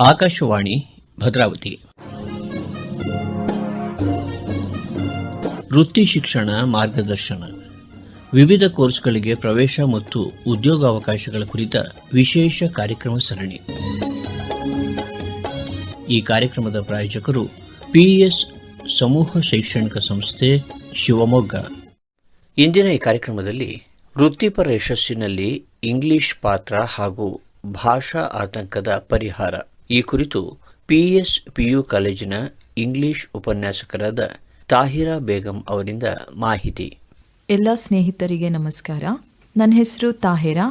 ಆಕಾಶವಾಣಿ, ಭದ್ರಾವತಿ. ವೃತ್ತಿ ಶಿಕ್ಷಣ ಮಾರ್ಗದರ್ಶನ. ವಿವಿಧ ಕೋರ್ಸ್ಗಳಿಗೆ ಪ್ರವೇಶ ಮತ್ತು ಉದ್ಯೋಗಾವಕಾಶಗಳ ಕುರಿತ ವಿಶೇಷ ಕಾರ್ಯಕ್ರಮ ಸರಣಿ. ಈ ಕಾರ್ಯಕ್ರಮದ ಪ್ರಾಯೋಜಕರು ಪಿಎಸ್ ಸಮೂಹ ಶೈಕ್ಷಣಿಕ ಸಂಸ್ಥೆ ಶಿವಮೊಗ್ಗ. ಇಂದಿನ ಈ ಕಾರ್ಯಕ್ರಮದಲ್ಲಿ ವೃತ್ತಿಪರ ಯಶಸ್ಸಿನಲ್ಲಿ ಇಂಗ್ಲಿಷ್ ಪಾತ್ರ ಹಾಗೂ ಭಾಷಾ ಆತಂಕದ ಪರಿಹಾರ. ಈ ಕುರಿತು ಪಿಎಸ್ ಪಿಯು ಕಾಲೇಜಿನ ಇಂಗ್ಲಿಷ್ ಉಪನ್ಯಾಸಕರಾದ ತಾಹಿರಾ ಬೇಗಂ ಅವರಿಂದ ಮಾಹಿತಿ. ಎಲ್ಲ ಸ್ನೇಹಿತರಿಗೆ ನಮಸ್ಕಾರ. ನನ್ನ ಹೆಸರು ತಾಹಿರಾ.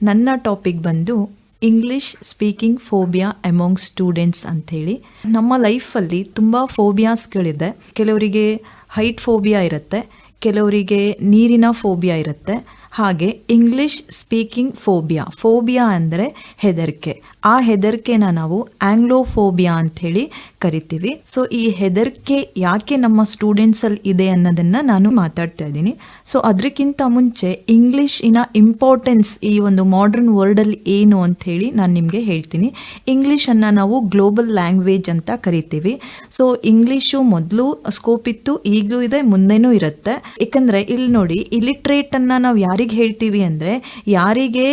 ನನ್ನ ಟಾಪಿಕ್ ಬಂದು English speaking phobia among students ಅಂಥೇಳಿ. ನಮ್ಮ ಲೈಫಲ್ಲಿ ತುಂಬ ಫೋಬಿಯಾಸ್ಗಳಿದೆ ಕೆಲವರಿಗೆ ಹೈಟ್ ಫೋಬಿಯಾ ಇರುತ್ತೆ, ಕೆಲವರಿಗೆ ನೀರಿನ ಫೋಬಿಯಾ ಇರುತ್ತೆ. ಹಾಗೆ ಇಂಗ್ಲಿಷ್ ಸ್ಪೀಕಿಂಗ್ ಫೋಬಿಯಾ ಫೋಬಿಯಾ ಅಂದರೆ ಹೆದರಿಕೆ. ಆ ಹೆದರಿಕೆನ ನಾವು ಆಂಗ್ಲೋಫೋಬಿಯಾ ಅಂಥೇಳಿ ಕರಿತೀವಿ. ಸೊ ಈ ಹೆದರಿಕೆ ಯಾಕೆ ನಮ್ಮ ಸ್ಟೂಡೆಂಟ್ಸಲ್ಲಿ ಇದೆ ಅನ್ನೋದನ್ನು ನಾನು ಮಾತಾಡ್ತಾ ಇದ್ದೀನಿ. ಸೊ ಅದಕ್ಕಿಂತ ಮುಂಚೆ ಇಂಗ್ಲೀಷಿನ ಇಂಪಾರ್ಟೆನ್ಸ್ ಈ ಒಂದು ಮಾಡರ್ನ್ ವರ್ಲ್ಡಲ್ಲಿ ಏನು ಅಂಥೇಳಿ ನಾನು ನಿಮಗೆ ಹೇಳ್ತೀನಿ. ಇಂಗ್ಲೀಷನ್ನು ನಾವು ಗ್ಲೋಬಲ್ ಲ್ಯಾಂಗ್ವೇಜ್ ಅಂತ ಕರಿತೀವಿ. ಸೊ ಇಂಗ್ಲೀಷು ಮೊದಲು ಸ್ಕೋಪ್ ಇತ್ತು, ಈಗಲೂ ಇದೆ, ಮುಂದೆನೂ ಇರುತ್ತೆ. ಏಕೆಂದರೆ ಇಲ್ಲಿ ನೋಡಿ ಇಲಿಟ್ರೇಟನ್ನು ನಾವು ಯಾರಿಗೆ ಹೇಳ್ತೀವಿ ಅಂದರೆ, ಯಾರಿಗೆ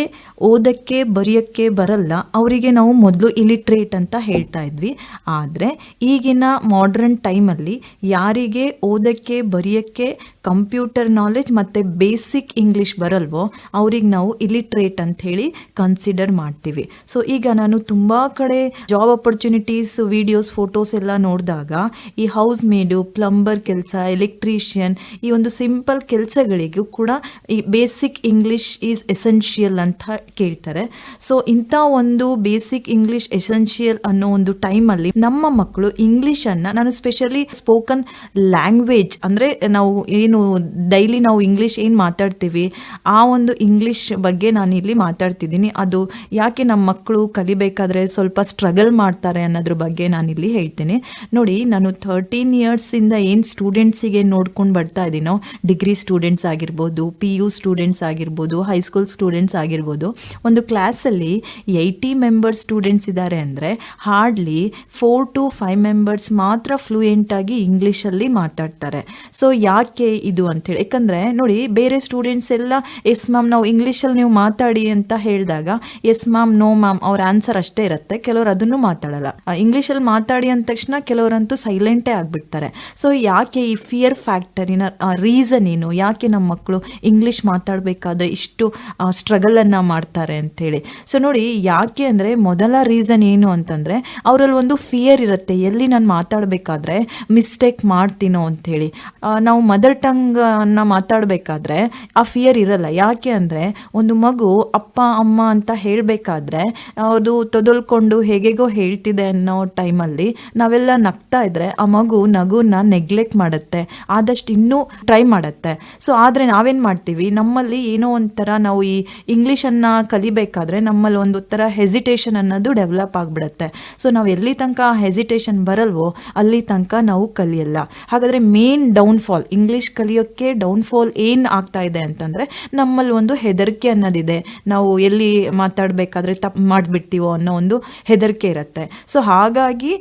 ಓದಕ್ಕೆ, ಬರೆಯೋಕ್ಕೆ ಬರಲ್ಲ, ಅವರಿಗೆ ನಾವು ಮೊದಲು ಇಲಿಟ್ರೇಟ್ ಅಂತ ಹೇಳ್ತಾ ಇದ್ವಿ. ಆದರೆ ಈಗಿನ ಮಾಡ್ರನ್ ಟೈಮಲ್ಲಿ ಯಾರಿಗೆ ಓದಕ್ಕೆ, ಬರೆಯೋಕ್ಕೆ ಕಂಪ್ಯೂಟರ್ ನಾಲೆಜ್ ಮತ್ತು ಬೇಸಿಕ್ ಇಂಗ್ಲೀಷ್ ಬರಲ್ವೋ ಅವ್ರಿಗೆ ನಾವು ಇಲಿಟ್ರೇಟ್ ಅಂತ ಹೇಳಿ ಕನ್ಸಿಡರ್ ಮಾಡ್ತೀವಿ. ಸೊ ಈಗ ನಾನು ತುಂಬ ಕಡೆ ಜಾಬ್ ಅಪರ್ಚುನಿಟೀಸ್ ವಿಡಿಯೋಸ್ ಫೋಟೋಸ್ ಎಲ್ಲ ನೋಡಿದಾಗ ಈ ಹೌಸ್ ಮೇಡು ಪ್ಲಂಬರ್ ಕೆಲಸ ಎಲೆಕ್ಟ್ರಿಷಿಯನ್ ಈ ಒಂದು ಸಿಂಪಲ್ ಕೆಲಸಗಳಿಗೂ ಕೂಡ ಈ ಬೇಸಿಕ್ ಇಂಗ್ಲೀಷ್ ಈಸ್ ಎಸೆನ್ಷಿಯಲ್ ಅಂತ ಕೇಳ್ತಾರೆ. ಸೊ ಇಂಥ ಒಂದು ಬೇಸಿಕ್ ಇಂಗ್ಲಿಷ್ ಎಸೆನ್ಷಿಯಲ್ ಅನ್ನೋ ಒಂದು ಟೈಮಲ್ಲಿ ನಮ್ಮ ಮಕ್ಕಳು ಇಂಗ್ಲೀಷನ್ನು ನಾನು ಸ್ಪೆಷಲಿ ಸ್ಪೋಕನ್ ಲ್ಯಾಂಗ್ವೇಜ್ ಅಂದರೆ ನಾವು ಏನು ಡೈಲಿ ನಾವು ಇಂಗ್ಲಿಷ್ ಏನು ಮಾತಾಡ್ತೀವಿ, ಆ ಒಂದು ಇಂಗ್ಲಿಷ್ ಬಗ್ಗೆ ನಾನು ಇಲ್ಲಿ ಮಾತಾಡ್ತಿದ್ದೀನಿ. ಅದು ಯಾಕೆ ನಮ್ಮ ಮಕ್ಕಳು ಕಲಿಬೇಕಾದ್ರೆ ಸ್ವಲ್ಪ ಸ್ಟ್ರಗಲ್ ಮಾಡ್ತಾರೆ ಅನ್ನೋದ್ರ ಬಗ್ಗೆ ನಾನಿಲ್ಲಿ ಹೇಳ್ತೇನೆ. ನೋಡಿ, ನಾನು ಥರ್ಟೀನ್ ಇಯರ್ಸಿಂದ ಏನು ಸ್ಟೂಡೆಂಟ್ಸಿಗೆ ನೋಡ್ಕೊಂಡು ಬರ್ತಾ ಇದ್ದೀನೋ ಡಿಗ್ರಿ ಸ್ಟೂಡೆಂಟ್ಸ್ ಆಗಿರ್ಬೋದು ಪಿ ಯು ಸ್ಟೂಡೆಂಟ್ಸ್ ಆಗಿರ್ಬೋದು ಹೈಸ್ಕೂಲ್ ಸ್ಟೂಡೆಂಟ್ಸ್ ಆಗಿರ್ಬೋದು, ಒಂದು ಕ್ಲಾಸಲ್ಲಿ ಏಯ್ಟಿ ಮೆಂಬರ್ಸ್ ಸ್ಟೂಡೆಂಟ್ಸ್ ಇದ್ದಾರೆ ಅಂದರೆ hardly four to five members ಮಾತ್ರ ಫ್ಲೂಯೆಂಟಾಗಿ ಇಂಗ್ಲೀಷಲ್ಲಿ ಮಾತಾಡ್ತಾರೆ. ಸೊ ಯಾಕೆ ಇದು ಅಂಥೇಳಿ ಯಾಕಂದರೆ ನೋಡಿ, ಬೇರೆ ಸ್ಟೂಡೆಂಟ್ಸ್ ಎಲ್ಲ, ಎಸ್ ಮ್ಯಾಮ್, ನಾವು ಇಂಗ್ಲೀಷಲ್ಲಿ ನೀವು ಮಾತಾಡಿ ಅಂತ ಹೇಳಿದಾಗ, ಎಸ್ ಮ್ಯಾಮ್, ನೋ ಮ್ಯಾಮ್ ಅವ್ರ ಆನ್ಸರ್ ಅಷ್ಟೇ ಇರುತ್ತೆ. ಕೆಲವರು ಅದನ್ನು ಮಾತಾಡಲ್ಲ. ಇಂಗ್ಲೀಷಲ್ಲಿ ಮಾತಾಡಿ ಅಂದ ತಕ್ಷಣ ಕೆಲವರಂತೂ ಸೈಲೆಂಟೇ ಆಗಿಬಿಡ್ತಾರೆ. ಸೊ ಯಾಕೆ ಈ ಫಿಯರ್ ಫ್ಯಾಕ್ಟರಿನ ರೀಸನ್ ಏನು? ಯಾಕೆ ನಮ್ಮ ಮಕ್ಕಳು ಇಂಗ್ಲೀಷ್ ಮಾತಾಡಬೇಕಾದ್ರೆ ಇಷ್ಟು ಸ್ಟ್ರಗಲನ್ನು ಮಾಡ್ತಾರೆ ಅಂಥೇಳಿ ಸೊ ನೋಡಿ, ಯಾಕೆ ಅಂದರೆ ಮೊದಲ ರೀಸನ್ ಏನು ಅಂತಂದರೆ, ಅವರಲ್ಲಿ ಒಂದು ಫಿಯರ್ ಇರುತ್ತೆ, ಎಲ್ಲಿ ನಾನು ಮಾತಾಡಬೇಕಾದ್ರೆ ಮಿಸ್ಟೇಕ್ ಮಾಡ್ತೀನೋ ಅಂಥೇಳಿ ನಾವು ಮದರ್ ಟಂಗ್ ಅನ್ನ ಮಾತಾಡಬೇಕಾದ್ರೆ, ಆ ಫಿಯರ್ ಇರಲ್ಲ. ಯಾಕೆ ಅಂದರೆ, ಒಂದು ಮಗು ಅಪ್ಪ, ಅಮ್ಮ ಅಂತ ಹೇಳಬೇಕಾದ್ರೆ, ಅದು ತೊದಲ್ಕೊಂಡು ಹೇಗೆಗೋ ಹೇಳ್ತಿದೆ ಅನ್ನೋ ಟೈಮಲ್ಲಿ ನಾವೆಲ್ಲ ನಗ್ತಾ ಇದ್ರೆ, ಆ ಮಗು ನಗುನ ನೆಗ್ಲೆಕ್ಟ್ ಮಾಡುತ್ತೆ. ಆದಷ್ಟು ಇನ್ನೂ ಟ್ರೈ ಮಾಡುತ್ತೆ. ಸೊ ಆದರೆ ನಾವೇನು ಮಾಡ್ತೀವಿ? ನಮ್ಮಲ್ಲಿ ಏನೋ ಒಂಥರ ನಾವು ಈ ಇಂಗ್ಲೀಷನ್ನು ಕಲಿಬೇಕಾದ್ರೆ ನಮ್ಮಲ್ಲಿ ಒಂದು ಥರ ಹೆಸಿಟೇಷನ್ ಅನ್ನೋದು ಡೆವಲಪ್ ಆಗಿಬಿಡುತ್ತೆ. ಸೊ ನಾವು ಎಲ್ಲಿ ತನಕ ಹೆಸಿಟೇಷನ್ ಬರಲ್ವೋ ಅಲ್ಲಿ ತನಕ ನಾವು ಕಲಿಯಲ್ಲ. ಹಾಗಾದರೆ ಮೇನ್ ಡೌನ್ಫಾಲ್ ಇಂಗ್ಲೀಷ್ ಕಲಿಯೋಕ್ಕೆ ಡೌನ್ಫಾಲ್ ಏನು ಆಗ್ತಾ ಇದೆ ಅಂತಂದರೆ ನಮ್ಮಲ್ಲಿ ಒಂದು ಹೆದರಿಕೆ ಅನ್ನೋದಿದೆ. ನಾವು ಎಲ್ಲಿ ಮಾತಾಡಬೇಕಾದ್ರೆ ತಪ್ಪು ಮಾಡಿಬಿಡ್ತೀವೋ ಅನ್ನೋ ಒಂದು ಹೆದರಿಕೆ ಇರುತ್ತೆ. ಸೊ ಹಾಗಾಗಿ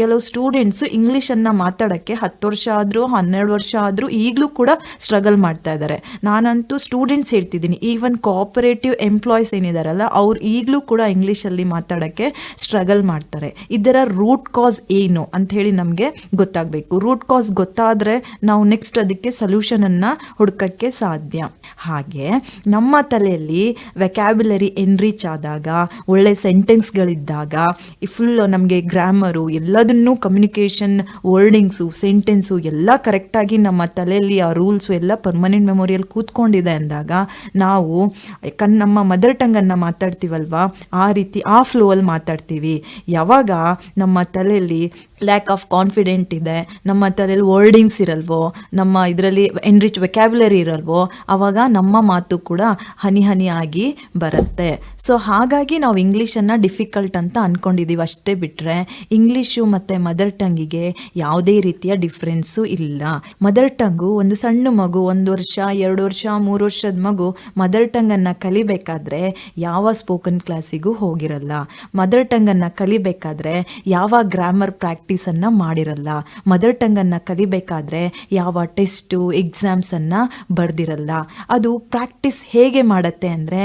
ಕೆಲವು ಸ್ಟೂಡೆಂಟ್ಸು ಇಂಗ್ಲೀಷನ್ನು ಮಾತಾಡೋಕ್ಕೆ ಹತ್ತು ವರ್ಷ ಆದರೂ, ಹನ್ನೆರಡು ವರ್ಷ ಆದರೂ ಈಗಲೂ ಕೂಡ ಸ್ಟ್ರಗಲ್ ಮಾಡ್ತಾ ಇದ್ದಾರೆ ನಾನಂತೂ ಸ್ಟೂಡೆಂಟ್ಸ್ ಹೇಳ್ತಿದ್ದೀನಿ ಈವನ್ ಕೋಆಪರೇಟಿವ್ ಎಂಪ್ಲಾಯೀಸ್ ಏನಿದಾರಲ್ಲ, ಅವ್ರು ಈಗಲೂ ಕೂಡ ಇಂಗ್ಲೀಷಲ್ಲಿ ಮಾತಾಡೋಕ್ಕೆ ಸ್ಟ್ರಗಲ್ ಮಾಡ್ತಾರೆ. ಇದರ ರೂಟ್ ಕಾಸ್ ಏನು ಅಂತ ಹೇಳಿ ನಮಗೆ ಗೊತ್ತಾಗಬೇಕು. ರೂಟ್ ಕಾಸ್ ಗೊತ್ತಾದರೆ ನಾವು ನೆಕ್ಸ್ಟ್ ಅದಕ್ಕೆ ಸೊಲ್ಯೂಷನನ್ನು ಹುಡುಕಕ್ಕೆ ಸಾಧ್ಯ. ಹಾಗೆ ನಮ್ಮ ತಲೆಯಲ್ಲಿ ವೆಕ್ಯಾಬ್ಯುಲರಿ ಎನ್ರಿಚ್ ಆದಾಗ, ಒಳ್ಳೆ ಸೆಂಟೆನ್ಸ್ಗಳಿದ್ದಾಗ ಫುಲ್ ನಮಗೆ ಗ್ರಾಮರು ಎಲ್ಲದನ್ನೂ ಕಮ್ಯುನಿಕೇಷನ್ ವರ್ಡಿಂಗ್ಸು ಸೆಂಟೆನ್ಸು ಎಲ್ಲ ಕರೆಕ್ಟಾಗಿ ನಮ್ಮ ತಲೆಯಲ್ಲಿ ಆ ರೂಲ್ಸು ಎಲ್ಲ ಪರ್ಮನೆಂಟ್ ಮೆಮೊರಿಯಲ್ಲಿ ಕೂತ್ಕೊಂಡಿದೆ ಅಂದಾಗ, ನಾವು ಕನ್ ನಮ್ಮ ಮದರ್ ಟಂಗನ್ನು ಮಾತಾಡ್ತೀವಲ್ವಾ, ಆ ರೀತಿ ಆ ಫ್ಲೋ ಅಲ್ಲಿ ಮಾತಾಡ್ತೀವಿ. ಯಾವಾಗ ನಮ್ಮ ತಲೆಯಲ್ಲಿ ಲ್ಯಾಕ್ ಆಫ್ ಕಾನ್ಫಿಡೆಂಟ್ ಇದೆ, ನಮ್ಮ ತಲೆಯಲ್ಲಿ ವರ್ಡಿಂಗ್ಸ್ ಇರಲ್ವೋ, ನಮ್ಮ ಇದರಲ್ಲಿ ಎನ್ರಿಚ್ ವೆಕ್ಯಾಬ್ಯುಲರಿ ಇರಲ್ವೋ, ಅವಾಗ ನಮ್ಮ ಮಾತು ಕೂಡ ಹನಿ ಹನಿ ಆಗಿ ಬರುತ್ತೆ. ಸೊ ಹಾಗಾಗಿ ನಾವು ಇಂಗ್ಲೀಷನ್ನು ಡಿಫಿಕಲ್ಟ್ ಅಂತ ಅಂದ್ಕೊಂಡಿದ್ದೀವಿ ಅಷ್ಟೇ ಬಿಟ್ಟರೆ ಇಂಗ್ಲೀಷು ಮತ್ತು ಮದರ್ ಟಂಗಿಗೆ ಯಾವುದೇ ರೀತಿಯ ಡಿಫ್ರೆನ್ಸು ಇಲ್ಲ. ಮದರ್ ಟಂಗು ಒಂದು ಸಣ್ಣ ಮಗು, ಒಂದು ವರ್ಷ, ಎರಡು ವರ್ಷ, ಮೂರು ವರ್ಷದ ಮಗು ಮದರ್ ಟಂಗನ್ನು ಕಲಿಬೇಕಾದ್ರೆ ಯಾವ ಸ್ಪೋಕನ್ ಕ್ಲಾಸಿಗೂ ಹೋಗಿರಲ್ಲ. ಮದರ್ ಟಂಗನ್ನು ಕಲಿಬೇಕಾದ್ರೆ ಯಾವ ಗ್ರಾಮರ್ ಪ್ರಾಕ್ಟೀಸನ್ನು ಮಾಡಿರಲ್ಲ. ಮದರ್ ಟಂಗನ್ನು ಕಲಿಬೇಕಾದ್ರೆ ಯಾವ ಟೆಸ್ಟು ಎಕ್ಸಾಮ್ಸನ್ನು ಬರೆದಿರಲ್ಲ. ಅದು ಪ್ರಾಕ್ಟೀಸ್ ಹೇಗೆ ಮಾಡುತ್ತೆ ಅಂದರೆ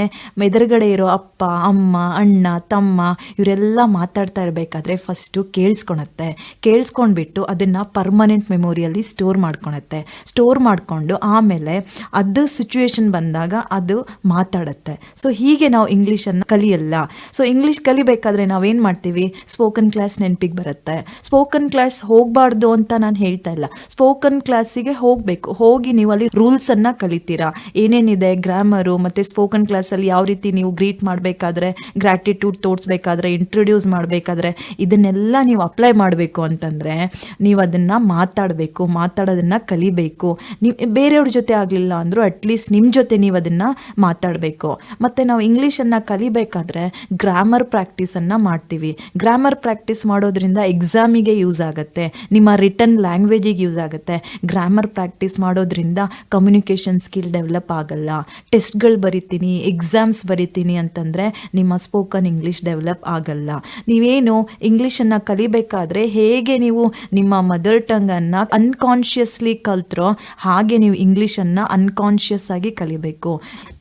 ಎದುರುಗಡೆ ಇರೋ ಅಪ್ಪ, ಅಮ್ಮ, ಅಣ್ಣ, ತಮ್ಮ ಇವರೆಲ್ಲ ಮಾತಾಡ್ತಾ ಇರಬೇಕಾದ್ರೆ ಫಸ್ಟು ಕೇಳಿಸ್ಕೊಳತ್ತೆ ಕೇಳಿಸ್ಕೊಂಡ್ಬಿಟ್ಟು ಅದನ್ನು ಪರ್ಮನೆಂಟ್ ಮೆಮೊರಿಯಲ್ಲಿ ಸ್ಟೋರ್ ಮಾಡ್ಕೊಳತ್ತೆ ಸ್ಟೋರ್ ಮಾಡಿಕೊಂಡು ಆಮೇಲೆ ಅದು ಸಿಚುವೇಶನ್ ಬಂದಾಗ ಅದು ಮಾತಾಡುತ್ತೆ. ಸೊ ಹೀಗೆ ನಾವು ಇಂಗ್ಲೀಷನ್ನು ಕಲಿಯಲ್ಲ. ಸೊ ಇಂಗ್ಲೀಷ್ ಕಲಿಬೇಕಾದ್ರೆ ನಾವೇನು ಮಾಡ್ತೀವಿ? ಸ್ಪೋಕನ್ ಕ್ಲಾಸ್ ನೆನಪಿಗೆ ಬರುತ್ತೆ. ಸ್ಪೋಕನ್ ಕ್ಲಾಸ್ ಹೋಗಬಾರ್ದು ಅಂತ ನಾನು ಹೇಳ್ತಾ ಇಲ್ಲ. ಸ್ಪೋಕನ್ ಕ್ಲಾಸಿಗೆ ಹೋಗಬೇಕು. ಹೋಗಿ ನೀವು ಅಲ್ಲಿ ರೂಲ್ಸನ್ನು ಕಲಿತೀರಾ? ಏನೇನಿದೆ ಗ್ರಾಮರು ಮತ್ತು ಸ್ಪೋಕನ್ ಕ್ಲಾಸಲ್ಲಿ ಯಾವ ರೀತಿ ನೀವು ಗ್ರೀಟ್ ಮಾಡಬೇಕಾದ್ರೆ ಗ್ರ್ಯಾಟಿಟ್ಯೂಡ್ ತೋರಿಸ್ಬೇಕಾದ್ರೆ ಇಂಟ್ರೊಡ್ಯೂಸ್ ಮಾಡಬೇಕಾದ್ರೆ, ಇದನ್ನೆಲ್ಲ ನೀವು ಅಪ್ಲೈ ಮಾಡಬೇಕು ಅಂತಂದರೆ, ನೀವು ಅದನ್ನು ಮಾತಾಡಬೇಕು, ಮಾತಾಡೋದನ್ನು ಕಲಿಬೇಕು. ನೀವು ಬೇರೆಯವ್ರ ಜೊತೆ ಆಗಲಿಲ್ಲ ಅಂದರೂ ಅಟ್ಲೀಸ್ಟ್ ನಿಮ್ಮ ಜೊತೆ ನೀವು ಅದನ್ನು ಮಾತಾಡಬೇಕು. ಮತ್ತು ನಾವು ಇಂಗ್ಲೀಷನ್ನು ಕಲಿಬೇಕಾದ್ರೆ ಗ್ರಾಮರ್ ಪ್ರಾಕ್ಟೀಸನ್ನು ಮಾಡ್ತೀವಿ. ಗ್ರಾಮರ್ ಪ್ರಾಕ್ಟೀಸ್ ಮಾಡೋದ್ರಿಂದ ಎಕ್ಸಾಮಿಗೆ ಯೂಸ್ ಆಗುತ್ತೆ. ನಿಮ್ಮ ರಿಟರ್ನ್ ಲ್ಯಾಂಗ್ವೇಜಿಗೆ ಯೂಸ್ ಆಗುತ್ತೆ. ಗ್ರಾಮರ್ ಪ್ರಾಕ್ಟೀಸ್ ಮಾಡೋದ್ರಿಂದ ಕಮ್ಯುನಿಕೇಷನ್ ಸ್ಕಿಲ್ ಡೆವಲಪ್ ಆಗಲ್ಲ. ಟೆಸ್ಟ್ಗಳು ಬರಿತೀನಿ ಎಕ್ಸಾಮ್ಸ್ ಬರಿತೀನಿ ಅಂತಂದರೆ ನಿಮ್ಮ ಸ್ಪೋಕನ್ ಇಂಗ್ಲೀಷ್ ಡೆವಲಪ್ ಆಗಲ್ಲ. ನೀವೇನು ಇಂಗ್ಲೀಷನ್ನು ಕಲಿಬೇಕಾದ್ರೆ ಹೇಗೆ ನೀವು ನಿಮ್ಮ ಮದರ್ ಟಂಗನ್ನು ಅನ್ಕಾನ್ಷಿಯಸ್ಲಿ ಕಲ್ತ್ರೋ ಹಾಗೆ ನೀವು ಇಂಗ್ಲೀಷನ್ನು ಅನ್ಕಾನ್ಷಿಯಸ್ ಆಗಿ ಕಲಿಬೇಕು.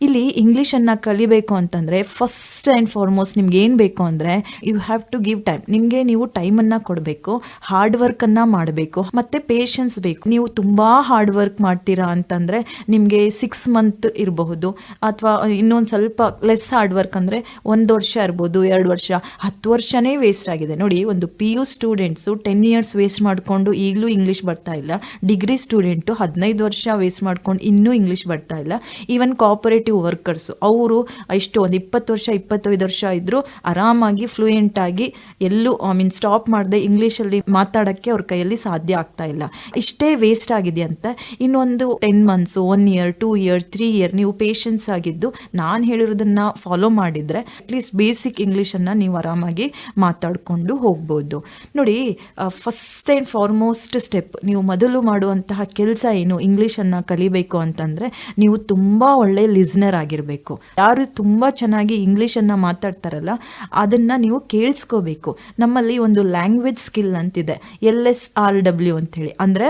ಇಲ್ಲಿ ಇಂಗ್ಲೀಷನ್ನು ಕಲಿಬೇಕು ಅಂತಂದರೆ ಫಸ್ಟ್ ಆ್ಯಂಡ್ ಫಾರ್ಮೋಸ್ಟ್ ನಿಮ್ಗೆ ಏನು ಬೇಕು ಅಂದರೆ you have to give time ನಿಮಗೆ ನೀವು ಟೈಮನ್ನು ಕೊಡಬೇಕು. ಹಾರ್ಡ್ ವರ್ಕನ್ನು ಮಾಡಬೇಕು, ಮತ್ತೆ ಪೇಷನ್ಸ್ ಬೇಕು. ನೀವು ತುಂಬಾ ಹಾರ್ಡ್ ವರ್ಕ್ ಮಾಡ್ತೀರಾ ಅಂತಂದ್ರೆ ನಿಮಗೆ ಸಿಕ್ಸ್ ಮಂತ್ ಇರಬಹುದು, ಅಥವಾ ಇನ್ನೊಂದು ಸ್ವಲ್ಪ ಲೆಸ್ ಹಾರ್ಡ್ ವರ್ಕ್ ಅಂದ್ರೆ ಒಂದು ವರ್ಷ ಇರ್ಬೋದು, ಎರಡು ವರ್ಷ, ಹತ್ತು ವರ್ಷನೇ ವೇಸ್ಟ್ ಆಗಿದೆ. ನೋಡಿ, ಒಂದು P U students ten years waste ಮಾಡಿಕೊಂಡು ಈಗಲೂ ಇಂಗ್ಲೀಷ್ ಬರ್ತಾ ಇಲ್ಲ. ಡಿಗ್ರಿ ಸ್ಟೂಡೆಂಟು ಹದಿನೈದು ವರ್ಷ ವೇಸ್ಟ್ ಮಾಡ್ಕೊಂಡು ಇನ್ನೂ ಇಂಗ್ಲೀಷ್ ಬರ್ತಾ ಇಲ್ಲ. ಈವನ್ ಕೋಆಪರೇಟಿವ್ ವರ್ಕರ್ಸು ಅವರು ಇಷ್ಟು ಒಂದು ಇಪ್ಪತ್ತು ವರ್ಷ, ಇಪ್ಪತ್ತೈದು ವರ್ಷ ಇದ್ದರೂ ಆರಾಮಾಗಿ ಫ್ಲೂಯೆಂಟ್ ಆಗಿ ಎಲ್ಲೂ ಐ ಮೀನ್ ಸ್ಟಾಪ್ ಮಾಡದೆ ಇಂಗ್ಲೀಷಲ್ಲಿ ಮಾತಾಡೋಕ್ಕೆ ಅವ್ರ ಕೈಯಲ್ಲಿ ಸಾಧ್ಯ ಆಗ್ತಾ ಇಲ್ಲ. ಇಷ್ಟೇ ವೇಸ್ಟ್ ಆಗಿದೆ ಅಂತ ಇನ್ನೊಂದು ten months one year two year three year ನೀವು ಪೇಷನ್ಸ್ ಆಗಿದ್ದು ನಾನು ಹೇಳಿರೋದನ್ನ ಫಾಲೋ ಮಾಡಿದರೆ ಅಟ್ಲೀಸ್ಟ್ ಬೇಸಿಕ್ ಇಂಗ್ಲೀಷನ್ನು ನೀವು ಆರಾಮಾಗಿ ಮಾತಾಡಿಕೊಂಡು ಹೋಗ್ಬೋದು. ನೋಡಿ ಫಸ್ಟ್ ಆ್ಯಂಡ್ ಫಾರ್ಮೋಸ್ಟ್ ಸ್ಟೆಪ್ ನೀವು ಮೊದಲು ಮಾಡುವಂತಹ ಕೆಲಸ ಏನು ಇಂಗ್ಲೀಷನ್ನು ಕಲಿಬೇಕು ಅಂತಂದರೆ ನೀವು ತುಂಬ ಒಳ್ಳೆ ಲಿಸ್ನರ್ ಆಗಿರಬೇಕು. ಯಾರು ತುಂಬ ಚೆನ್ನಾಗಿ ಇಂಗ್ಲೀಷನ್ನು ಮಾತಾಡ್ತಾರಲ್ಲ, ಅದನ್ನು ನೀವು ಕೇಳಿಸ್ಕೋಬೇಕು. ನಮ್ಮಲ್ಲಿ ಒಂದು ಲ್ಯಾಂಗ್ವೇಜ್ ಸ್ಕಿಲ್ ಅಂತಿದೆ. ಎಲ್ ಎಸ್ ಆರ್ ಡಬ್ಲ್ಯೂ ಅಂಥೇಳಿ ಅಂದರೆ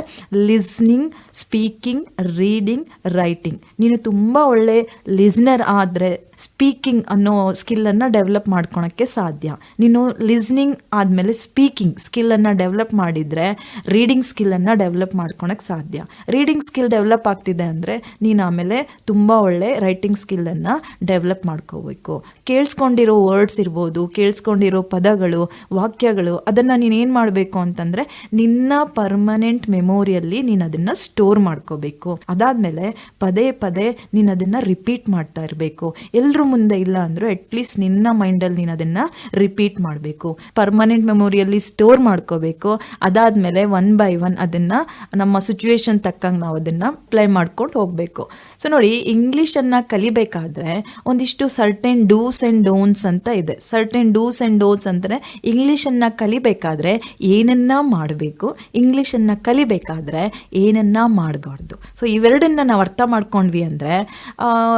ಲಿಸ್ನಿಂಗ್ ಸ್ಪೀಕಿಂಗ್ ರೀಡಿಂಗ್ ರೈಟಿಂಗ್ ನೀನು ತುಂಬ ಒಳ್ಳೆ ಲಿಸ್ನರ್ ಆದರೆ ಸ್ಪೀಕಿಂಗ್ ಅನ್ನೋ ಸ್ಕಿಲ್ಲನ್ನು ಡೆವಲಪ್ ಮಾಡ್ಕೊಳಕ್ಕೆ ಸಾಧ್ಯ. ನೀನು ಲಿಸ್ನಿಂಗ್ ಆದಮೇಲೆ ಸ್ಪೀಕಿಂಗ್ ಸ್ಕಿಲ್ಲನ್ನು ಡೆವಲಪ್ ಮಾಡಿದರೆ ರೀಡಿಂಗ್ ಸ್ಕಿಲ್ಲನ್ನು ಡೆವಲಪ್ ಮಾಡ್ಕೊಳಕ್ಕೆ ಸಾಧ್ಯ. ರೀಡಿಂಗ್ ಸ್ಕಿಲ್ ಡೆವಲಪ್ ಆಗ್ತಿದೆ ಅಂದರೆ ನೀನು ಆಮೇಲೆ ತುಂಬ ಒಳ್ಳೆ ರೈಟಿಂಗ್ ಸ್ಕಿಲ್ಲನ್ನು ಡೆವಲಪ್ ಮಾಡ್ಕೋಬೇಕು. ಕೇಳಿಸ್ಕೊಂಡಿರೋ ವರ್ಡ್ಸ್ ಇರ್ಬೋದು, ಕೇಳಿಸ್ಕೊಂಡಿರೋ ಪದಗಳು, ವಾಕ್ಯಗಳು, ಅದನ್ನು ನೀನು ಏನು ಮಾಡಬೇಕು ಅಂತಂದರೆ ನಿನ್ನ ಪರ್ಮನೆಂಟ್ ಮೆಮೊರಿಯಲ್ಲಿ ನೀನು ಅದನ್ನು ಸ್ಟೋರ್ ಮಾಡ್ಕೋಬೇಕು. ಅದಾದಮೇಲೆ ಪದೇ ಪದೇ ನೀನು ಅದನ್ನು ರಿಪೀಟ್ ಮಾಡ್ತಾ ಇರಬೇಕು. ಎಲ್ಲರೂ ಮುಂದೆ ಇಲ್ಲ ಅಂದರೂ ಅಟ್ಲೀಸ್ಟ್ ನಿನ್ನ ಮೈಂಡಲ್ಲಿ ನೀನು ಅದನ್ನು ರಿಪೀಟ್ ಮಾಡಬೇಕು. ಪರ್ಮನೆಂಟ್ ಮೆಮೊರಿಯಲ್ಲಿ ಸ್ಟೋರ್ ಮಾಡ್ಕೋಬೇಕು. ಅದಾದಮೇಲೆ ಒನ್ ಬೈ ಒನ್ ಅದನ್ನು ನಮ್ಮ ಸಿಚುವೇಶನ್ ತಕ್ಕಂಗೆ ನಾವು ಅದನ್ನು ಪ್ಲೇ ಮಾಡ್ಕೊಂಡು ಹೋಗಬೇಕು. ಸೊ ನೋಡಿ ಇಂಗ್ಲೀಷನ್ನು ಕಲಿಬೇಕಾದ್ರೆ ಒಂದಿಷ್ಟು ಸರ್ಟೆನ್ ಡೂಸ್ ಆ್ಯಂಡ್ ಡೋನ್ಸ್ ಅಂತ ಇದೆ. ಸರ್ಟೆನ್ ಡೂಸ್ ಆ್ಯಂಡ್ ಡೋನ್ಸ್ ಅಂದರೆ ಇಂಗ್ಲೀಷನ್ನು ಕಲಿಬೇಕಾದ್ರೆ ಏನನ್ನ ಮಾಡಬೇಕು, ಇಂಗ್ಲೀಷನ್ನು ಕಲಿಬೇಕಾದ್ರೆ ಏನನ್ನ ಮಾಡಬಾರ್ದು. ಸೊ ಇವೆರಡನ್ನ ನಾವು ಅರ್ಥ ಮಾಡ್ಕೊಂಡ್ವಿ ಅಂದರೆ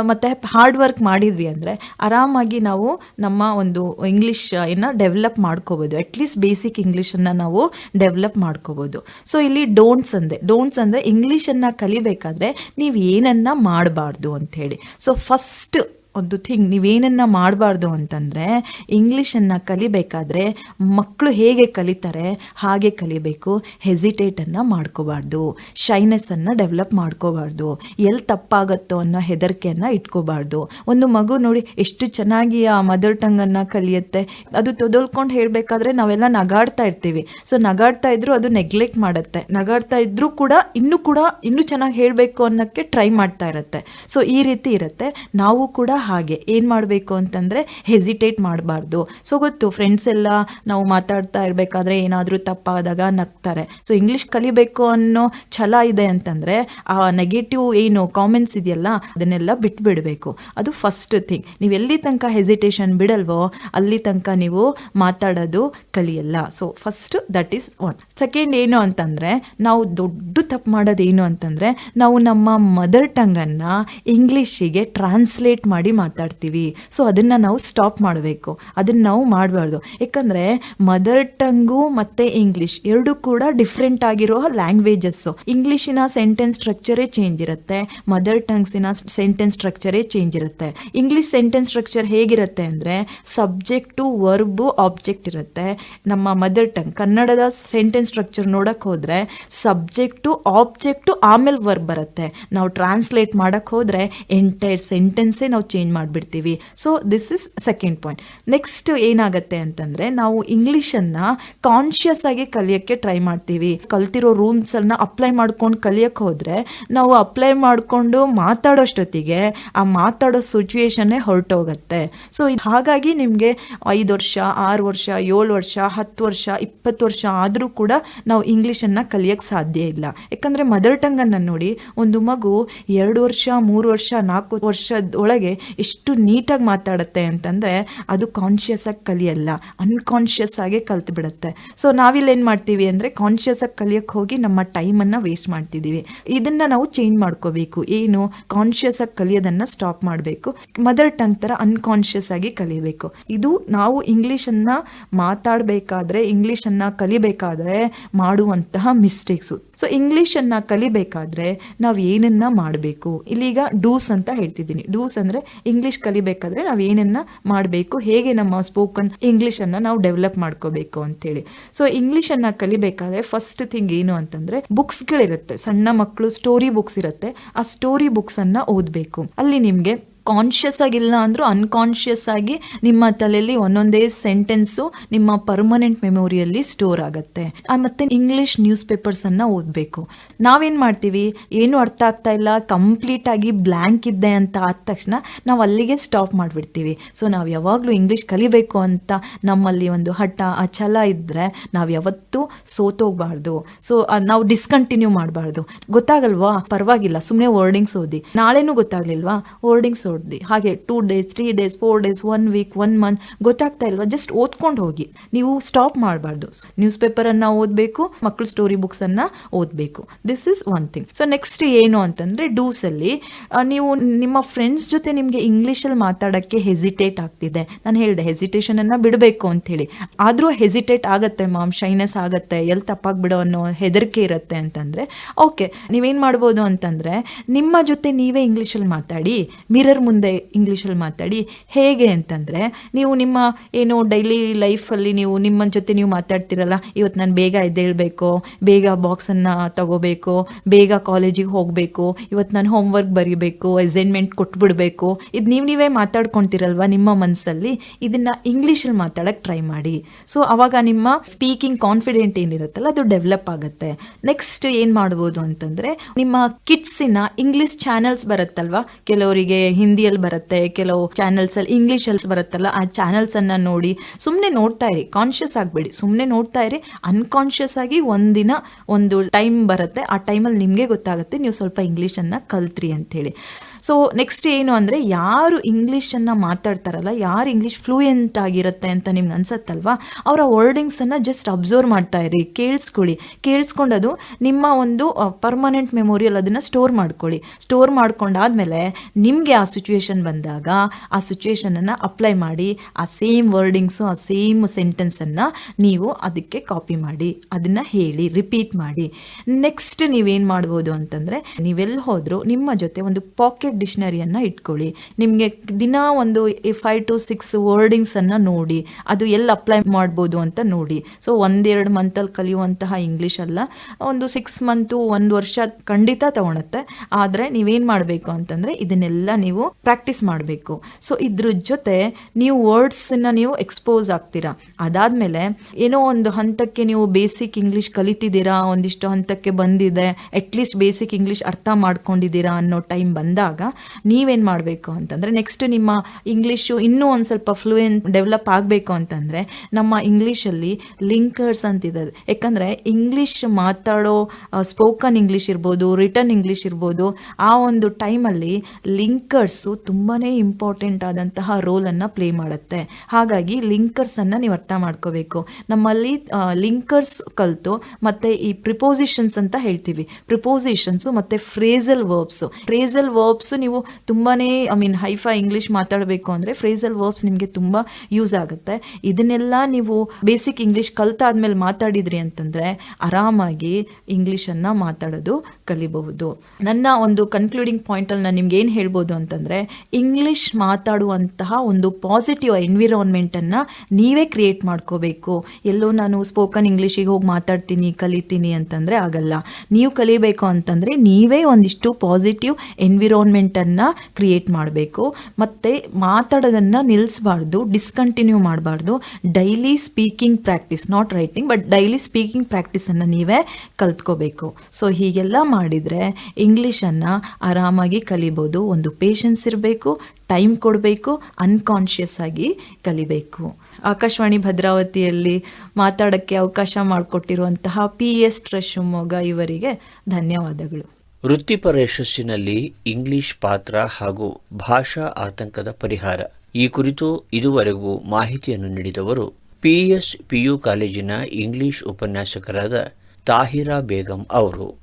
ಮತ್ತು ಹಾರ್ಡ್ ವರ್ಕ್ ಮಾಡಿದ್ವಿ ಅಂದರೆ ಆರಾಮಾಗಿ ನಾವು ನಮ್ಮ ಒಂದು ಇಂಗ್ಲೀಷ್ ಏನ ಡೆವಲಪ್ ಮಾಡ್ಕೋಬೋದು. ಅಟ್ಲೀಸ್ಟ್ ಬೇಸಿಕ್ ಇಂಗ್ಲೀಷನ್ನು ನಾವು ಡೆವಲಪ್ ಮಾಡ್ಕೋಬೋದು. ಸೊ ಇಲ್ಲಿ ಡೋಂಟ್ಸ್ ಅಂದೆ. ಡೋಂಟ್ಸ್ ಅಂದರೆ ಇಂಗ್ಲೀಷನ್ನು ಕಲಿಬೇಕಾದ್ರೆ ನೀವು ಏನನ್ನ ಮಾಡಬಾರ್ದು ಅಂಥೇಳಿ. ಸೊ ಫಸ್ಟ್ ಒಂದು ಥಿಂಗ್ ನೀವೇನನ್ನು ಮಾಡಬಾರ್ದು ಅಂತಂದರೆ ಇಂಗ್ಲೀಷನ್ನು ಕಲಿಬೇಕಾದ್ರೆ ಮಕ್ಕಳು ಹೇಗೆ ಕಲಿತಾರೆ, ಹಾಗೆ ಕಲಿಬೇಕು ಹೆಸಿಟೇಟನ್ನು ಮಾಡ್ಕೋಬಾರ್ದು ಶೈನೆಸ್ಸನ್ನು ಡೆವಲಪ್ ಮಾಡ್ಕೋಬಾರ್ದು ಎಲ್ಲಿ ತಪ್ಪಾಗತ್ತೋ ಅನ್ನೋ ಹೆದರಿಕೆಯನ್ನು ಇಟ್ಕೋಬಾರ್ದು. ಒಂದು ಮಗು ನೋಡಿ, ಎಷ್ಟು ಚೆನ್ನಾಗಿ ಆ ಮದರ್ ಟಂಗನ್ನು ಕಲಿಯುತ್ತೆ, ಅದು ತೊದಲ್ಕೊಂಡು ಹೇಳಬೇಕಾದ್ರೆ ನಾವೆಲ್ಲ ನಗಾಡ್ತಾ ಇರ್ತೀವಿ. ಸೊ ನಗಾಡ್ತಾ ಇದ್ದರೂ ಅದು ನೆಗ್ಲೆಕ್ಟ್ ಮಾಡುತ್ತೆ. ನಗಾಡ್ತಾ ಇದ್ದರೂ ಕೂಡ ಇನ್ನೂ ಕೂಡ, ಇನ್ನೂ ಚೆನ್ನಾಗಿ ಹೇಳಬೇಕು ಅನ್ನೋಕ್ಕೆ ಟ್ರೈ ಮಾಡ್ತಾ ಇರುತ್ತೆ. ಸೊ ಈ ರೀತಿ ಇರುತ್ತೆ. ನಾವು ಕೂಡ ಹಾಗೆ ಏನು ಮಾಡಬೇಕು ಅಂತಂದರೆ ಹೆಸಿಟೇಟ್ ಮಾಡಬಾರ್ದು. ಸೊ ಗೊತ್ತು ಫ್ರೆಂಡ್ಸ್ ಎಲ್ಲ ನಾವು ಮಾತಾಡ್ತಾ ಇರಬೇಕಾದ್ರೆ ಏನಾದರೂ ತಪ್ಪಾದಾಗ ನಗ್ತಾರೆ. ಸೊ ಇಂಗ್ಲೀಷ್ ಕಲಿಬೇಕು ಅನ್ನೋ ಛಲ ಇದೆ ಅಂತಂದರೆ ಆ ನೆಗೆಟಿವ್ ಏನು ಕಾಮೆಂಟ್ಸ್ ಇದೆಯಲ್ಲ, ಅದನ್ನೆಲ್ಲ ಬಿಟ್ಬಿಡಬೇಕು. ಅದು ಫಸ್ಟ್ ಥಿಂಗ್ ನೀವು ಎಲ್ಲಿ ತನಕ ಹೆಸಿಟೇಷನ್ ಬಿಡಲ್ವೋ ಅಲ್ಲಿ ತನಕ ನೀವು ಮಾತಾಡೋದು ಕಲಿಯಲ್ಲ. So first that is one second ಏನು ಅಂತಂದರೆ, ನಾವು ದೊಡ್ಡ ತಪ್ಪು ಮಾಡೋದೇನು ಅಂತಂದರೆ, ನಾವು ನಮ್ಮ ಮದರ್ ಟಂಗನ್ನು ಇಂಗ್ಲೀಷಿಗೆ ಟ್ರಾನ್ಸ್ಲೇಟ್ ಮಾಡಿ ಮಾತಾಡ್ತೀವಿ. ಸೊ ಅದನ್ನು ನಾವು ಸ್ಟಾಪ್ ಮಾಡಬೇಕು. ಅದನ್ನು ನಾವು ಮಾಡಬಾರ್ದು. ಯಾಕಂದರೆ ಮದರ್ ಟಂಗು ಮತ್ತು ಇಂಗ್ಲೀಷ್ ಎರಡು ಕೂಡ ಡಿಫ್ರೆಂಟ್ ಆಗಿರೋ ಲ್ಯಾಂಗ್ವೇಜಸ್ಸು ಇಂಗ್ಲೀಷಿನ ಸೆಂಟೆನ್ಸ್ ಸ್ಟ್ರಕ್ಚರೇ ಚೇಂಜ್ ಇರುತ್ತೆ. ಮದರ್ ಟಂಗ್ಸಿನ ಸೆಂಟೆನ್ಸ್ ಸ್ಟ್ರಕ್ಚರೇ ಚೇಂಜ್ ಇರುತ್ತೆ. ಇಂಗ್ಲೀಷ್ ಸೆಂಟೆನ್ಸ್ ಸ್ಟ್ರಕ್ಚರ್ ಹೇಗಿರುತ್ತೆ ಅಂದರೆ ಸಬ್ಜೆಕ್ಟು ವರ್ಬು ಆಬ್ಜೆಕ್ಟ್ ಇರುತ್ತೆ. ನಮ್ಮ ಮದರ್ ಟಂಗ್ ಕನ್ನಡದ ಸೆಂಟೆನ್ಸ್ ಸ್ಟ್ರಕ್ಚರ್ ನೋಡಕ್ಕೆ ಹೋದರೆ ಸಬ್ಜೆಕ್ಟು ಆಬ್ಜೆಕ್ಟು ಆಮೇಲೆ ವರ್ಬ್ ಬರುತ್ತೆ. ನಾವು ಟ್ರಾನ್ಸ್ಲೇಟ್ ಮಾಡಕ್ಕೆ ಹೋದರೆ ಎಂಟೈರ್ ಸೆಂಟೆನ್ಸೇ ನಾವು change ಮಾಡಿಬಿಡ್ತೀವಿ. So this is second point next ಏನಾಗುತ್ತೆ ಅಂತಂದರೆ, ನಾವು ಇಂಗ್ಲೀಷನ್ನು ಕಾನ್ಷಿಯಸ್ ಆಗಿ ಕಲಿಯೋಕ್ಕೆ ಟ್ರೈ ಮಾಡ್ತೀವಿ. ಕಲ್ತಿರೋ ರೂಲ್ಸನ್ನು ಅಪ್ಲೈ ಮಾಡ್ಕೊಂಡು ಕಲಿಯೋಕ್ಕೆ ಹೋದರೆ, ನಾವು ಅಪ್ಲೈ ಮಾಡಿಕೊಂಡು ಮಾತಾಡೋಷ್ಟೊತ್ತಿಗೆ ಆ ಮಾತಾಡೋ ಸಿಚುವೇಶನ್ನೇ ಹೊರಟೋಗುತ್ತೆ. ಸೊ ಹಾಗಾಗಿ ನಿಮಗೆ ಐದು ವರ್ಷ, ಆರು ವರ್ಷ, ಏಳು ವರ್ಷ, ಹತ್ತು ವರ್ಷ, ಇಪ್ಪತ್ತು ವರ್ಷ ಆದರೂ ಕೂಡ ನಾವು ಇಂಗ್ಲೀಷನ್ನು ಕಲಿಯೋಕ್ಕೆ ಸಾಧ್ಯ ಇಲ್ಲ. ಯಾಕಂದರೆ ಮದರ್ ಟಂಗನ್ನು ನೋಡಿ, ಒಂದು ಮಗು ಎರಡು ವರ್ಷ, ಮೂರು ವರ್ಷ, ನಾಲ್ಕು ವರ್ಷದ ಒಳಗೆ ಎಷ್ಟು ನೀಟಾಗಿ ಮಾತಾಡುತ್ತೆ ಅಂತಂದರೆ ಅದು ಕಾನ್ಷಿಯಸ್ಸಾಗಿ ಕಲಿಯಲ್ಲ ಅನ್ಕಾನ್ಷಿಯಸ್ ಆಗಿ ಕಲ್ತು ಬಿಡುತ್ತೆ ಸೊ ನಾವಿಲ್ಲಿ ಏನು ಮಾಡ್ತೀವಿ ಅಂದರೆ ಕಾನ್ಷಿಯಸ್ಸಾಗಿ ಕಲಿಯೋಕ್ಕೆ ಹೋಗಿ ನಮ್ಮ ಟೈಮನ್ನು ವೇಸ್ಟ್ ಮಾಡ್ತಿದ್ದೀವಿ ಇದನ್ನು ನಾವು ಚೇಂಜ್ ಮಾಡ್ಕೋಬೇಕು. ಏನು? ಕಾನ್ಷಿಯಸ್ಸಾಗಿ ಕಲಿಯೋದನ್ನು ಸ್ಟಾಪ್ ಮಾಡಬೇಕು. ಮದರ್ ಟಂಗ್ ಥರ ಅನ್ಕಾನ್ಷಿಯಸ್ ಆಗಿ ಕಲಿಬೇಕು. ಇದು ನಾವು ಇಂಗ್ಲೀಷನ್ನು ಮಾತಾಡಬೇಕಾದ್ರೆ ಇಂಗ್ಲೀಷನ್ನು ಕಲಿಬೇಕಾದ್ರೆ ಮಾಡುವಂತಹ ಮಿಸ್ಟೇಕ್ಸು ಸೊ ಇಂಗ್ಲೀಷನ್ನು ಕಲಿಬೇಕಾದ್ರೆ ನಾವು ಏನನ್ನ ಮಾಡಬೇಕು? ಇಲ್ಲಿಗ ಡೂಸ್ ಅಂತ ಹೇಳ್ತಿದ್ದೀನಿ. ಡೂಸ್ ಅಂದರೆ ಇಂಗ್ಲೀಷ್ ಕಲಿಬೇಕಾದ್ರೆ ನಾವು ಏನನ್ನ ಮಾಡಬೇಕು, ಹೇಗೆ ನಮ್ಮ ಸ್ಪೋಕನ್ ಇಂಗ್ಲಿಷ್ ಅನ್ನ ನಾವು ಡೆವಲಪ್ ಮಾಡ್ಕೋಬೇಕು ಅಂತೇಳಿ. ಸೊ ಇಂಗ್ಲೀಷನ್ನು ಕಲಿಬೇಕಾದ್ರೆ ಫಸ್ಟ್ ಥಿಂಗ್ ಏನು ಅಂತಂದರೆ ಬುಕ್ಸ್ಗಳಿರುತ್ತೆ ಸಣ್ಣ ಮಕ್ಕಳು ಸ್ಟೋರಿ ಬುಕ್ಸ್ ಇರುತ್ತೆ. ಆ ಸ್ಟೋರಿ ಬುಕ್ಸನ್ನು ಓದಬೇಕು. ಅಲ್ಲಿ ನಿಮಗೆ ಕಾನ್ಷಿಯಸ್ ಆಗಿಲ್ಲ ಅಂದರೂ ಅನ್ಕಾನ್ಷಿಯಸ್ ಆಗಿ ನಿಮ್ಮ ತಲೆಯಲ್ಲಿ ಒಂದೊಂದೇ ಸೆಂಟೆನ್ಸು ನಿಮ್ಮ ಪರ್ಮನೆಂಟ್ ಮೆಮೊರಿಯಲ್ಲಿ ಸ್ಟೋರ್ ಆಗುತ್ತೆ. ಮತ್ತು ಇಂಗ್ಲಿಷ್ ನ್ಯೂಸ್ ಪೇಪರ್ಸನ್ನು ಓದಬೇಕು. ನಾವೇನು ಮಾಡ್ತೀವಿ? ಏನು ಅರ್ಥ ಆಗ್ತಾ ಇಲ್ಲ ಕಂಪ್ಲೀಟ್ ಆಗಿ ಬ್ಲ್ಯಾಂಕ್ ಇದ್ದೆ ಅಂತ ಆದ ತಕ್ಷಣ ನಾವು ಅಲ್ಲಿಗೆ ಸ್ಟಾಪ್ ಮಾಡಿಬಿಡ್ತೀವಿ. ಸೊ ನಾವು ಯಾವಾಗಲೂ ಇಂಗ್ಲೀಷ್ ಕಲಿಬೇಕು ಅಂತ ನಮ್ಮಲ್ಲಿ ಒಂದು ಹಠ ಛಲ ಇದ್ದರೆ ನಾವು ಯಾವತ್ತೂ ಸೋತೋಗ್ಬಾರ್ದು. ಸೊ ನಾವು ಡಿಸ್ಕಂಟಿನ್ಯೂ ಮಾಡಬಾರ್ದು. ಗೊತ್ತಾಗಲ್ವಾ? ಪರವಾಗಿಲ್ಲ ಸುಮ್ಮನೆ ವರ್ಡಿಂಗ್ಸ್ ಓದಿ. ನಾಳೆನೂ ಗೊತ್ತಾಗ್ಲಿಲ್ವಾ? ವರ್ಡಿಂಗ್ಸ್ ಹಾಗೆ two days three days four days one week one month ಗೊತ್ತಾಗ್ತಾ ಇಲ್ವಾ? ಜಸ್ಟ್ ಓದ್ಕೊಂಡು ಹೋಗಿ. ನೀವು ಸ್ಟಾಪ್ ಮಾಡಬಾರ್ದು. ನ್ಯೂಸ್ ಪೇಪರನ್ನು ಓದಬೇಕು ಮಕ್ಕಳು ಸ್ಟೋರಿ ಬುಕ್ಸನ್ನು ಓದಬೇಕು. This is one thing so next ಏನು ಅಂತಂದರೆ ಡೂಸಲ್ಲಿ ನೀವು ನಿಮ್ಮ ಫ್ರೆಂಡ್ಸ್ ಜೊತೆ ನಿಮಗೆ ಇಂಗ್ಲೀಷಲ್ಲಿ ಮಾತಾಡೋಕ್ಕೆ ಹೆಸಿಟೇಟ್ ಆಗ್ತಿದೆ. ನಾನು ಹೇಳಿದೆ ಹೆಸಿಟೇಷನನ್ನು ಬಿಡಬೇಕು ಅಂಥೇಳಿ. ಆದರೂ ಹೆಸಿಟೇಟ್ ಆಗುತ್ತೆ ಮಾಮ್ ಶೈನೆಸ್ ಆಗುತ್ತೆ ಎಲ್ಲಿ ತಪ್ಪಾಗ್ಬಿಡೋ ಅನ್ನೋ ಹೆದರಿಕೆ ಇರುತ್ತೆ ಅಂತಂದರೆ ಓಕೆ ನೀವೇನು ಮಾಡ್ಬೋದು ಅಂತಂದರೆ, ನಿಮ್ಮ ಜೊತೆ ನೀವೇ ಇಂಗ್ಲೀಷಲ್ಲಿ ಮಾತಾಡಿ ಮಿರರ್ ಮುಂದೆ ಇಂಗ್ಲೀಷಲ್ಲಿ ಮಾತಾಡಿ, ಹೇಗೆ ಅಂತಂದರೆ, ನೀವು ನಿಮ್ಮ ಏನು ಡೈಲಿ ಲೈಫಲ್ಲಿ ನೀವು ನಿಮ್ಮ ಜೊತೆ ನೀವು ಮಾತಾಡ್ತಿರಲ್ಲ ಇವತ್ತು ನಾನು ಬೇಗ ಎದ್ದೇಳಬೇಕು, ಬೇಗ ಬಾಕ್ಸನ್ನು ತಗೋಬೇಕು, ಬೇಗ ಕಾಲೇಜಿಗೆ ಹೋಗಬೇಕು ಇವತ್ತು ನಾನು ಹೋಮ್ವರ್ಕ್ ಬರೀಬೇಕು ಅಸೈನ್ಮೆಂಟ್ ಕೊಟ್ಬಿಡಬೇಕು, ಇದು ನೀವು ನೀವೇ ಮಾತಾಡ್ಕೊತಿರಲ್ವ ನಿಮ್ಮ ಮನಸ್ಸಲ್ಲಿ ಇದನ್ನು ಇಂಗ್ಲೀಷಲ್ಲಿ ಮಾತಾಡೋಕ್ಕೆ ಟ್ರೈ ಮಾಡಿ. ಸೊ ಅವಾಗ ನಿಮ್ಮ ಸ್ಪೀಕಿಂಗ್ ಕಾನ್ಫಿಡೆಂಟ್ ಏನಿರುತ್ತಲ್ಲ, ಅದು ಡೆವಲಪ್ ಆಗುತ್ತೆ. ನೆಕ್ಸ್ಟ್ ಏನು ಮಾಡ್ಬೋದು ಅಂತಂದರೆ, ನಿಮ್ಮ ಕಿಡ್ಸಿನ ಇಂಗ್ಲೀಷ್ ಚಾನೆಲ್ಸ್ ಬರುತ್ತಲ್ವಾ? ಕೆಲವರಿಗೆ ಹಿಂದಿಯಲ್ಲಿ ಬರುತ್ತೆ, ಕೆಲವು ಚಾನೆಲ್ಸ್ ಅಲ್ಲಿ ಇಂಗ್ಲಿಷ್ ಅಲ್ಲಿ ಬರುತ್ತಲ್ಲ, ಆ ಚಾನೆಲ್ಸ್ ಅನ್ನ ನೋಡಿ ಸುಮ್ಮನೆ ನೋಡ್ತಾ ಇರಿ ಕಾನ್ಶಿಯಸ್ ಆಗಬೇಡಿ. ಸುಮ್ಮನೆ ನೋಡ್ತಾ ಇರಿ ಅನ್ಕಾನ್ಶಿಯಸ್ ಆಗಿ ಒಂದಿನ ಒಂದು ಟೈಮ್ ಬರುತ್ತೆ, ಆ ಟೈಮಲ್ಲಿ ನಿಮಗೆ ಗೊತ್ತಾಗುತ್ತೆ, ನೀವು ಸ್ವಲ್ಪ ಇಂಗ್ಲೀಷನ್ನು ಕಲ್ತ್ರಿ ಅಂತೇಳಿ ಸೊ ನೆಕ್ಸ್ಟ್ ಏನು ಅಂದರೆ, ಯಾರು ಇಂಗ್ಲೀಷನ್ನು ಮಾತಾಡ್ತಾರಲ್ಲ, ಯಾರು ಇಂಗ್ಲೀಷ್ ಫ್ಲೂಯೆಂಟ್ ಆಗಿರುತ್ತೆ ಅಂತ ನಿಮ್ಗೆ ಅನ್ಸತ್ತಲ್ವಾ, ಅವರ ವರ್ಡಿಂಗ್ಸನ್ನು ಜಸ್ಟ್ ಅಬ್ಸರ್ವ್ ಮಾಡ್ತಾ ಇರಿ, ಕೇಳಿಸ್ಕೊಳ್ಳಿ. ಕೇಳಿಸ್ಕೊಂಡದು ನಿಮ್ಮ ಒಂದು ಪರ್ಮನೆಂಟ್ ಮೆಮೊರಿಯಲ್ ಅದನ್ನು ಸ್ಟೋರ್ ಮಾಡ್ಕೊಳ್ಳಿ. ಸ್ಟೋರ್ ಮಾಡ್ಕೊಂಡಾದ್ಮೇಲೆ ನಿಮಗೆ ಆ ಸಿಚುವೇಶನ್ ಬಂದಾಗ ಆ ಸಿಚುವೇಶನನ್ನು ಅಪ್ಲೈ ಮಾಡಿ, ಆ ಸೇಮ್ ವರ್ಡಿಂಗ್ಸು ಆ ಸೇಮ್ ಸೆಂಟೆನ್ಸನ್ನು ನೀವು ಅದಕ್ಕೆ ಕಾಪಿ ಮಾಡಿ, ಅದನ್ನು ಹೇಳಿ ರಿಪೀಟ್ ಮಾಡಿ. ನೆಕ್ಸ್ಟ್ ನೀವೇನು ಮಾಡ್ಬೋದು ಅಂತಂದರೆ ನೀವೆಲ್ಲಿ ಹೋದರೂ ನಿಮ್ಮ ಜೊತೆ ಒಂದು ಪಾಕೆಟ್ ಡಿಕ್ಷನರಿಯನ್ನು ಇಟ್ಕೊಳ್ಳಿ. ನಿಮಗೆ ದಿನ ಒಂದು ಫೈವ್ ಟು ಸಿಕ್ಸ್ ವರ್ಡಿಂಗ್ಸನ್ನು ನೋಡಿ, ಅದು ಎಲ್ಲಿ ಅಪ್ಲೈ ಮಾಡ್ಬೋದು ಅಂತ ನೋಡಿ. ಸೊ ಒಂದೆರಡು ಮಂತಲ್ಲಿ ಕಲಿಯುವಂತಹ ಇಂಗ್ಲೀಷ್ ಅಲ್ಲ, ಒಂದು ಸಿಕ್ಸ್ ಮಂತು ಒಂದು ವರ್ಷ ಖಂಡಿತ ತಗೊಳುತ್ತೆ. ಆದರೆ ನೀವೇನು ಮಾಡಬೇಕು ಅಂತಂದರೆ, ಇದನ್ನೆಲ್ಲ ನೀವು ಪ್ರಾಕ್ಟೀಸ್ ಮಾಡಬೇಕು. ಸೊ ಇದ್ರ ಜೊತೆ ನೀವು ವರ್ಡ್ಸನ್ನ ನೀವು ಎಕ್ಸ್ಪೋಸ್ ಆಗ್ತೀರಾ. ಅದಾದಮೇಲೆ ಏನೋ ಒಂದು ಹಂತಕ್ಕೆ ನೀವು ಬೇಸಿಕ್ ಇಂಗ್ಲೀಷ್ ಕಲಿತಿದ್ದೀರಾ, ಒಂದಿಷ್ಟು ಹಂತಕ್ಕೆ ಬಂದಿದೆ ಅಟ್ಲೀಸ್ಟ್ ಬೇಸಿಕ್ ಇಂಗ್ಲೀಷ್ ಅರ್ಥ ಮಾಡ್ಕೊಂಡಿದ್ದೀರಾ ಅನ್ನೋ ಟೈಮ್ ಬಂದಾಗ ನೀವೇನು ಮಾಡಬೇಕು ಅಂತಂದರೆ ನೆಕ್ಸ್ಟ್ ನಿಮ್ಮ ಇಂಗ್ಲೀಷು ಇನ್ನೂ ಒಂದು ಸ್ವಲ್ಪ ಫ್ಲೂಯೆಂಟ್ ಡೆವಲಪ್ ಆಗಬೇಕು ಅಂತಂದರೆ, ನಮ್ಮ ಇಂಗ್ಲೀಷಲ್ಲಿ ಲಿಂಕರ್ಸ್ ಅಂತಿದೆ ಯಾಕಂದರೆ ಇಂಗ್ಲೀಷ್ ಮಾತಾಡೋ ಸ್ಪೋಕನ್ ಇಂಗ್ಲೀಷ್ ಇರ್ಬೋದು ರಿಟರ್ನ್ ಇಂಗ್ಲೀಷ್ ಇರ್ಬೋದು, ಆ ಒಂದು ಟೈಮಲ್ಲಿ ಲಿಂಕರ್ಸು ತುಂಬಾ ಇಂಪಾರ್ಟೆಂಟ್ ಆದಂತಹ ರೋಲನ್ನು ಪ್ಲೇ ಮಾಡುತ್ತೆ. ಹಾಗಾಗಿ ಲಿಂಕರ್ಸನ್ನು ನೀವು ಅರ್ಥ ಮಾಡ್ಕೋಬೇಕು. ನಮ್ಮಲ್ಲಿ ಲಿಂಕರ್ಸ್ ಕಲಿತು ಮತ್ತು ಈ ಪ್ರಿಪೋಸಿಷನ್ಸ್ ಅಂತ ಹೇಳ್ತೀವಿ. ಪ್ರಿಪೋಸಿಷನ್ಸು ಮತ್ತು ಫ್ರೇಸಲ್ ವರ್ಬ್ಸು ಫ್ರೇಸಲ್ ವರ್ಬ್ಸು ನೀವು ತುಂಬಾ ಐ ಮೀನ್ ಹೈಫೈ ಇಂಗ್ಲೀಷ್ ಮಾತಾಡಬೇಕು ಅಂದರೆ ಫ್ರೇಸಲ್ ವರ್ಬ್ಸ್ ನಿಮಗೆ ತುಂಬ ಯೂಸ್ ಆಗುತ್ತೆ. ಇದನ್ನೆಲ್ಲ ನೀವು ಬೇಸಿಕ್ ಇಂಗ್ಲೀಷ್ ಕಲ್ತಾದ್ಮೇಲೆ ಮಾತಾಡಿದ್ರಿ ಅಂತಂದರೆ ಆರಾಮಾಗಿ ಇಂಗ್ಲೀಷನ್ನು ಮಾತಾಡೋದು ಕಲಿಬಹುದು. ನನ್ನ ಒಂದು ಕನ್ಕ್ಲೂಡಿಂಗ್ ಪಾಯಿಂಟಲ್ಲಿ ನಾನು ನಿಮ್ಗೆ ಏನು ಹೇಳ್ಬೋದು ಅಂತಂದರೆ ಇಂಗ್ಲೀಷ್ ಮಾತಾಡುವಂತಹ ಒಂದು ಪಾಸಿಟಿವ್ ಎನ್ವಿರಾನ್ಮೆಂಟನ್ನು ನೀವೇ ಕ್ರಿಯೇಟ್ ಮಾಡ್ಕೋಬೇಕು. ಎಲ್ಲೋ ನಾನು ಸ್ಪೋಕನ್ ಇಂಗ್ಲೀಷಿಗೆ ಹೋಗಿ ಮಾತಾಡ್ತೀನಿ, ಕಲಿತೀನಿ ಅಂತಂದರೆ ಆಗಲ್ಲ. ನೀವು ಕಲಿಬೇಕು ಅಂತಂದರೆ ನೀವೇ ಒಂದಿಷ್ಟು ಪಾಸಿಟಿವ್ ಎನ್ವಿರಾನ್ಮೆಂಟನ್ನು ಕ್ರಿಯೇಟ್ ಮಾಡಬೇಕು. ಮತ್ತು ಮಾತಾಡೋದನ್ನು ನಿಲ್ಲಿಸಬಾರ್ದು ಡಿಸ್ಕಂಟಿನ್ಯೂ ಮಾಡಬಾರ್ದು. Daily speaking practice not writing but daily speaking ಪ್ರಾಕ್ಟೀಸನ್ನು ನೀವೇ ಕಲ್ತ್ಕೋಬೇಕು. ಸೊ ಹೀಗೆಲ್ಲ ಮಾಡಿದರೆ ಇಂಗ್ಲೀಷನ್ನು ಆರಾಮಾಗಿ ಕಲಿಬೋದು, ಒಂದು ಪೇಷನ್ಸ್ ಇರಬೇಕು ಟೈಮ್ ಕೊಡಬೇಕು ಅನ್ಕಾನ್ಷಿಯಸ್ ಆಗಿ ಕಲಿಬೇಕು. ಆಕಾಶವಾಣಿ ಭದ್ರಾವತಿಯಲ್ಲಿ ಮಾತಾಡೋಕ್ಕೆ ಅವಕಾಶ ಮಾಡಿಕೊಟ್ಟಿರುವಂತಹ ಪಿ ಎಸ್ ಟ್ರ ಶಿವಮೊಗ್ಗ ಇವರಿಗೆ ಧನ್ಯವಾದಗಳು. ವೃತ್ತಿಪರ ಯಶಸ್ಸಿನಲ್ಲಿ ಇಂಗ್ಲಿಷ್ ಪಾತ್ರ ಹಾಗೂ ಭಾಷಾ ಆತಂಕದ ಪರಿಹಾರ. ಈ ಕುರಿತು ಇದುವರೆಗೂ ಮಾಹಿತಿಯನ್ನು ನೀಡಿದವರು ಪಿಎಸ್ ಪಿಯು ಕಾಲೇಜಿನ ಇಂಗ್ಲಿಷ್ ಉಪನ್ಯಾಸಕರಾದ ತಾಹಿರಾ ಬೇಗಂ ಅವರು.